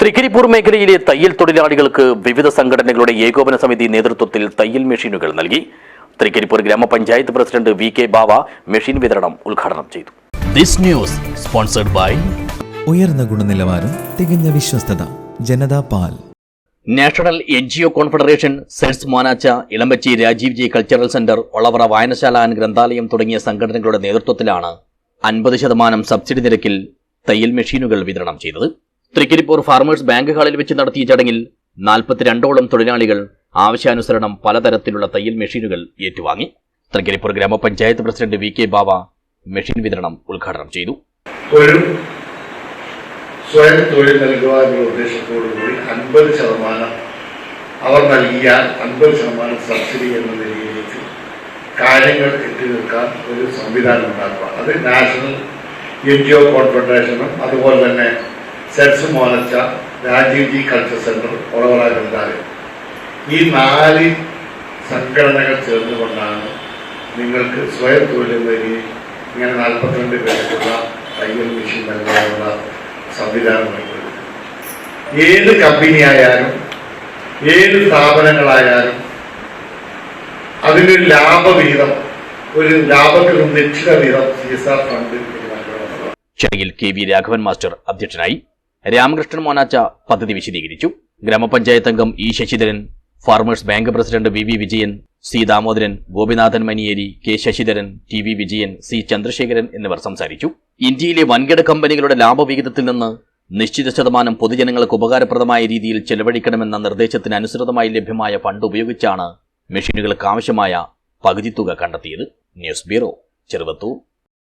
തൃക്കരിപ്പൂർ മേഖലയിലെ തയ്യൽ തൊഴിലാളികൾക്ക് വിവിധ സംഘടനകളുടെ ഏകോപന സമിതി നേതൃത്വത്തിൽ തയ്യൽ മെഷീനുകൾ നൽകി. തൃക്കരിപ്പൂർ ഗ്രാമപഞ്ചായത്ത് president V K Bava machine വിതരണം ഉദ്ഘാടനം ചെയ്തു. ദിസ് ന്യൂസ് സ്പോൺസർഡ് ബൈ ഉയർന്ന ഗുണനിലവാരം തികഞ്ഞ വിശ്വസ്തത ജനതാ പാൽ. National N G O confederation sense Monacha Elambachi Rajiv ji cultural centre Olavara വായനശാല ആൻഡ് ഗ്രന്ഥാലയം തുടങ്ങിയ സംഘടനകളുടെ നേതൃത്വത്തിലാണ് അൻപത് ശതമാനം സബ്സിഡി നിരക്കിൽ തയ്യൽ മെഷീനുകൾ വിതരണം ചെയ്തത്. തൃക്കരിപ്പൂർ ഫാർമേഴ്സ് ബാങ്ക് ഹാളിൽ വെച്ച് നടത്തിയ ചടങ്ങിൽ നാൽപ്പത്തിരണ്ടോളം തൊഴിലാളികൾ ആവശ്യാനുസരണം പലതരത്തിലുള്ള തയ്യൽ മെഷീനുകൾ ഏറ്റുവാങ്ങി. തൃക്കരിപ്പൂർ ഗ്രാമപഞ്ചായത്ത് president V K Bava machine വിതരണം ഉദ്ഘാടനം ചെയ്തു. ഒരു സ്വയം തൊഴിൽ നൽകുക എന്നുള്ള ഉദ്ദേശത്തോടു കൂടി അൻപത് ശതമാനം അവർ നൽകിയാൽ അൻപത് ശതമാനം സബ്സിഡി എന്ന നിലയിലേക്ക് കാര്യങ്ങൾ എത്തി നിൽക്കാൻ ഒരു സംവിധാനം ഉണ്ടാക്കുക. അത് നാഷണൽ എൻ ജി ഒ കോൺഫെഡറേഷനും അതുപോലെ തന്നെ സെറ്റ്സ് മോനച്ച രാജീവ് ജി കൾച്ചർ സെന്റർ ഒളവറ ഈ നാല് സംഘടനകൾ ചേർന്നുകൊണ്ടാണ് നിങ്ങൾക്ക് സ്വയം തൊഴിൽ വരി ഇങ്ങനെ നാൽപ്പത്തിരണ്ട് പേർക്കുള്ള തയ്യൽ മെഷീൻ നൽകാനുള്ള സംവിധാനം ഏത് കമ്പനി ആയാലും ഏത് സ്ഥാപനങ്ങളായാലും അതിന് ലാഭവിഹിതം ഒരു ലാഭത്തിൽ നിശ്ചിത വീതം സി എസ് ആർ ഫണ്ട് ചെന്നൈയിൽ കെ വി രാഘവൻ മാസ്റ്റർ അധ്യക്ഷനായി രാമകൃഷ്ണൻ മോനാച്ച പദ്ധതി വിശദീകരിച്ചു. ഗ്രാമപഞ്ചായത്ത് അംഗം E Sasidharan farmers bank president V V Vijayan C Damodaran Gopinathan Manieri K Sasidharan T V Vijayan C Chandrasekharan എന്നിവർ സംസാരിച്ചു. ഇന്ത്യയിലെ വൻകിട കമ്പനികളുടെ ലാഭവിഹിതത്തിൽ നിന്ന് നിശ്ചിത ശതമാനം പൊതുജനങ്ങൾക്ക് ഉപകാരപ്രദമായ രീതിയിൽ ചെലവഴിക്കണമെന്ന നിർദ്ദേശത്തിന് അനുസൃതമായി ലഭ്യമായ ഫണ്ട് ഉപയോഗിച്ചാണ് മെഷീനുകൾക്ക് ആവശ്യമായ പകുതി തുക കണ്ടെത്തിയത്. News bureau Cheruvathur.